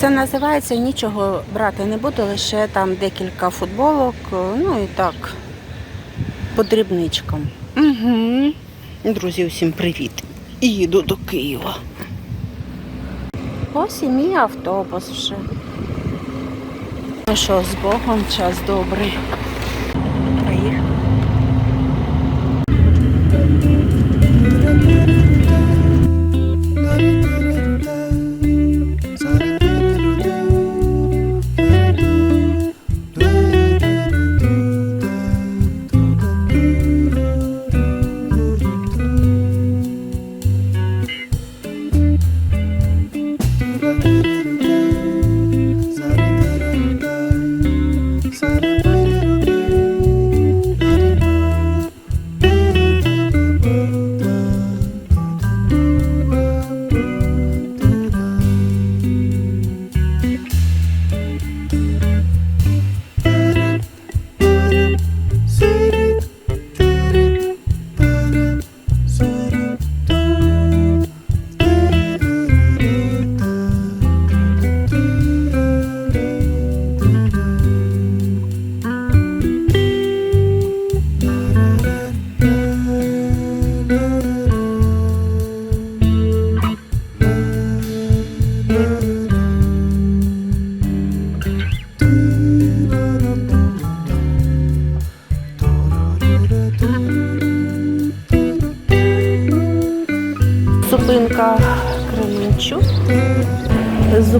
Це називається нічого брати не буду, лише там декілька футболок, ну і так, по дрібничкам. Угу. Друзі, усім привіт. І їду до Києва. Ось і мій автобус вже. Ну що, з Богом, час добрий.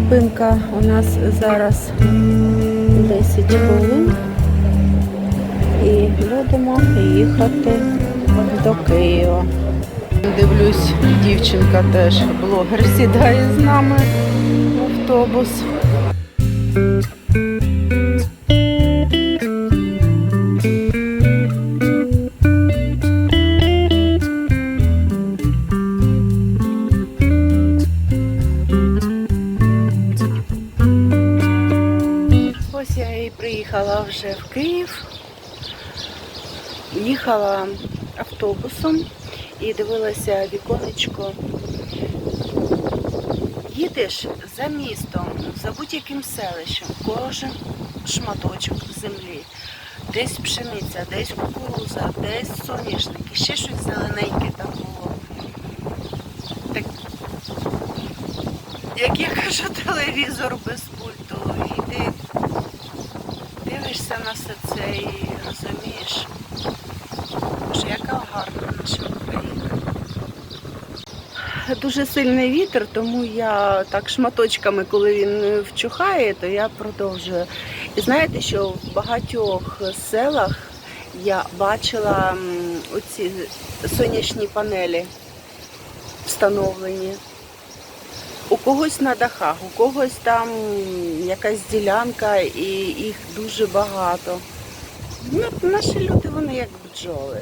Зупинка у нас зараз 10 хвилин. І будемо їхати до Києва. Дивлюсь, дівчинка теж блогер сідає з нами в автобус. Приїхала вже в Київ. Їхала автобусом і дивилася віконечко. Їдеш за містом, за будь-яким селищем, кожен шматочок землі. Десь пшениця, десь кукуруза, десь соняшник, ще щось зелененьке там було. Так, як я кажу, телевізор без дивишся на все це і розумієш, що яка гарна наша Україна. Дуже сильний вітер, тому я так шматочками, коли він вчухає, то я продовжую. І знаєте, що в багатьох селах я бачила оці сонячні панелі встановлені. У когось на дахах, у когось там якась ділянка і їх дуже багато. Ну, наші люди, вони як бджоли.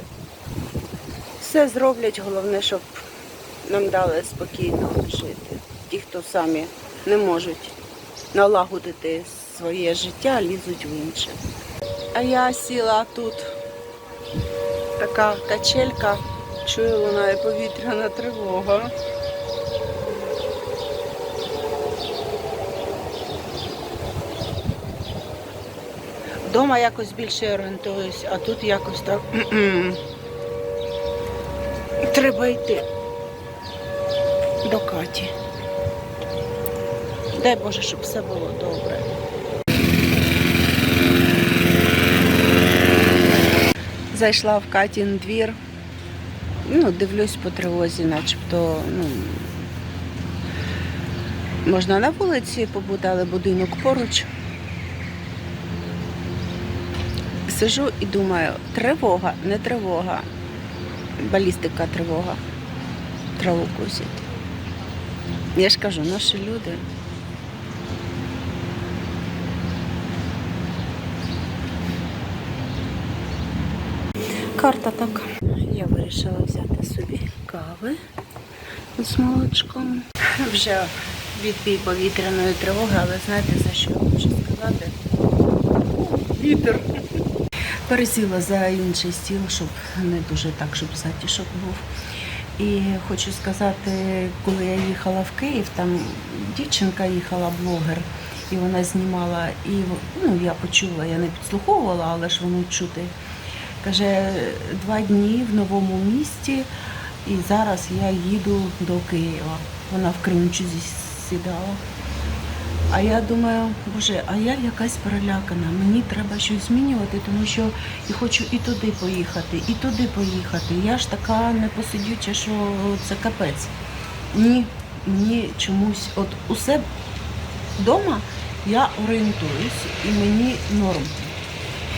Все зроблять, головне, щоб нам дали спокійно жити. Ті, хто самі не можуть налагодити своє життя, лізуть в інше. А я сіла тут, така качелька, чую, лунає повітряна тривога. Дома якось більше орієнтуюсь, а тут якось так. Треба йти до Каті. Дай Боже, щоб все було добре. Зайшла в Катін двір. Ну, дивлюсь по тривозі, начебто, ну, можна на вулиці побути, але будинок поруч. Сижу і думаю, тривога, не тривога. Балістика тривога. Траву косять. Я ж кажу, наші люди. Карта так. Я вирішила взяти собі кави з молочком. Вже відбій повітряної тривоги, але знаєте за що я хочу сказати? Вітер. Пересіла за інший стіл, щоб не дуже так, щоб затішок був. І хочу сказати, коли я їхала в Київ, там дівчинка їхала, блогер, і вона знімала, і ну, я почула, я не підслуховувала, але ж воно чути. Каже, два дні в новому місті, і зараз я їду до Києва. Вона в Кримчузі сідала. А я думаю, боже, а я якась перелякана. Мені треба щось змінювати, тому що і хочу і туди поїхати, і туди поїхати. Я ж така непосидюча, що це капець. Ні, мені чомусь, от усе вдома я орієнтуюсь і мені норм.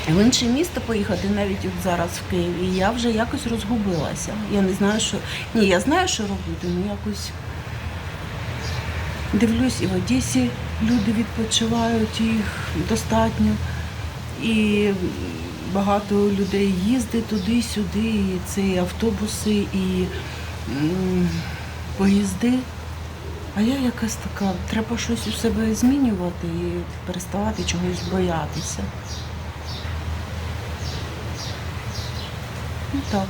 В інше місто поїхати, навіть от зараз в Києві, я вже якось розгубилася. Я не знаю, що. Ні, я знаю, що робити, але якось дивлюсь, і в Одесі люди відпочивають, їх достатньо. І багато людей їздить туди-сюди, і це і автобуси, і поїзди. А я якась така, треба щось у себе змінювати і переставати чогось боятися. Ну так.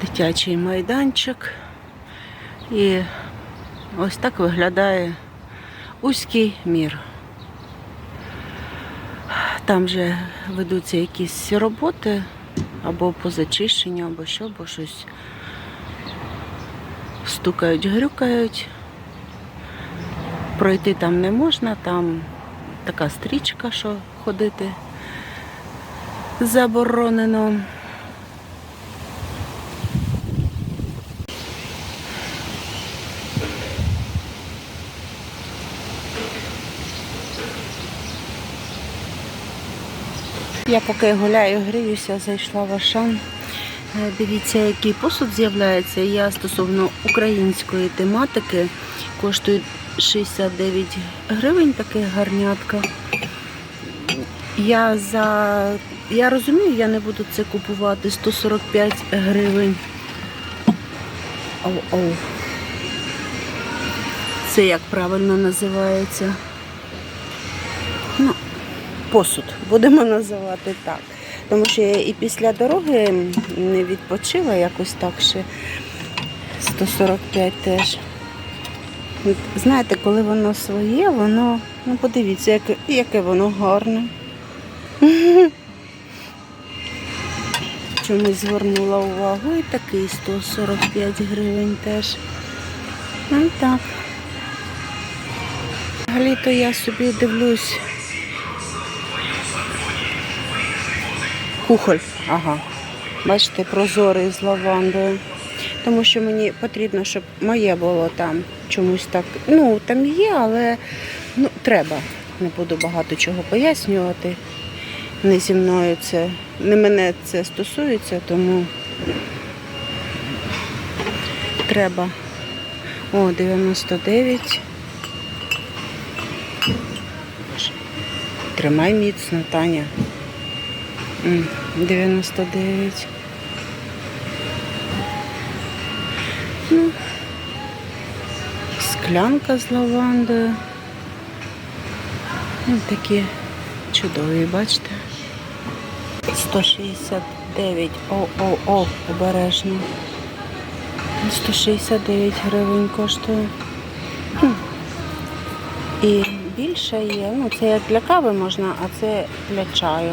Дитячий майданчик. І ось так виглядає Узький мір. Там вже ведуться якісь роботи або по зачищенню, або що, або щось стукають, грюкають. Пройти там не можна, там така стрічка, що ходити заборонено. Я поки гуляю, гріюся, зайшла в Ашан. Е, Дивіться, який посуд з'являється. Я стосовно української тематики коштує 69 гривень таке гарнятка. Я за я розумію, я не буду це купувати 145 гривень. Оу-оу. Це як правильно називається? Посуд, будемо називати так. Тому що я і після дороги не відпочила якось так ще 145 теж. Знаєте, коли воно своє, воно, ну подивіться, яке, яке воно гарне. Чомусь звернула увагу і такий 145 гривень теж. Ну так. Взагалі-то я собі дивлюсь. Кухоль, ага. Бачите, прозорий з лавандою. Тому що мені потрібно, щоб моє було там чомусь так. Ну, там є, але ну, треба. Не буду багато чого пояснювати. Не зі мною це, не мене це стосується, тому треба. О, 99. Тримай міцно, Таня. М, 99. Ну, склянка з лавандою. Ну, такі чудові, бачите? 169. О-о-о, обережно. 169 гривень коштує. І більше є. Ну, це як для кави можна, а це для чаю.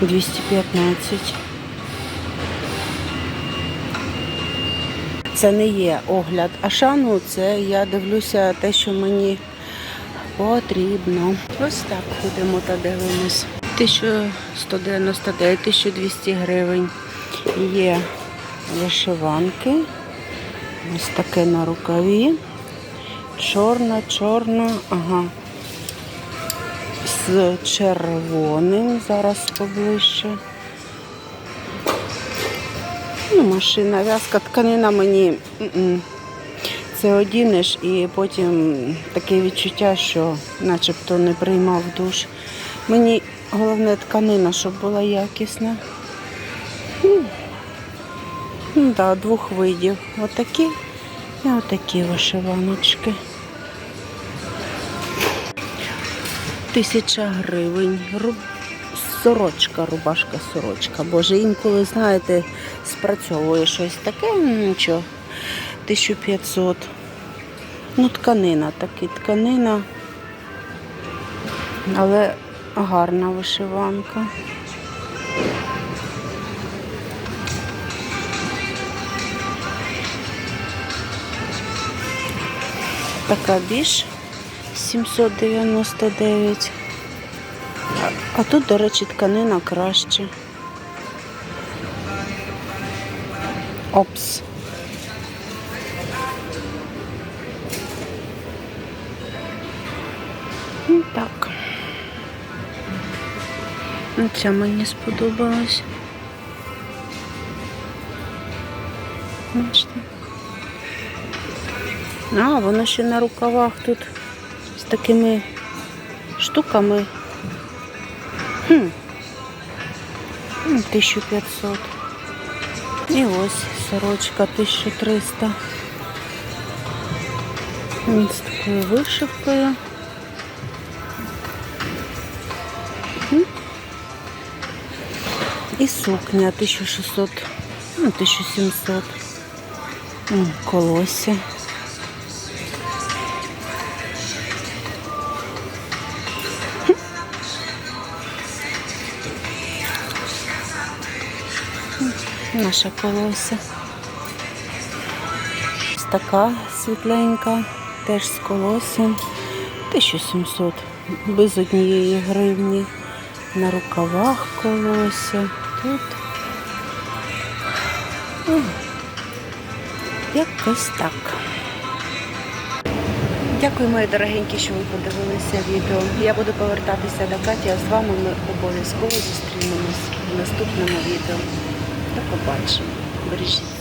215. Це не є огляд Ашану, це я дивлюся те, що мені потрібно. Ось так ходимо та дивимось. 1199, 1200 гривень. Є вишиванки. Ось таке на рукаві. Чорна, чорна, ага. З червоним, зараз поближче. Ну, машина, в'язка, тканина мені. Це одінеш і потім таке відчуття, що начебто не приймав душ. Мені головне тканина, щоб була якісна. Ну да, двох видів. Отакі і отакі вишиваночки. Тисяча гривень. Ру- сорочка, рубашка, сорочка. Боже, інколи, знаєте, спрацьовує щось таке, нічого. 1500. Ну, тканина, таки тканина. Але гарна вишиванка. Така біж 799. А, тут, до речі, тканина краще. Опс. Ну, Так. Ну, Ця мені сподобалась. Бачите? А, воно ще на рукавах тут такими штуками. Хм. М, 1500. І ось сорочка 1300. М, З такою вишивкою. І сукня 1600, ну, 1700. М, Колосся. Наша колося. Ось така світленька, теж з колоссям. 1700, без однієї гривні. На рукавах колося. Тут О, якось так. Дякую, мої дорогенькі, що ви подивилися відео. Я буду повертатися до Каті, а з вами ми обов'язково зустрінемось в наступному відео. До побачимо. Бережіть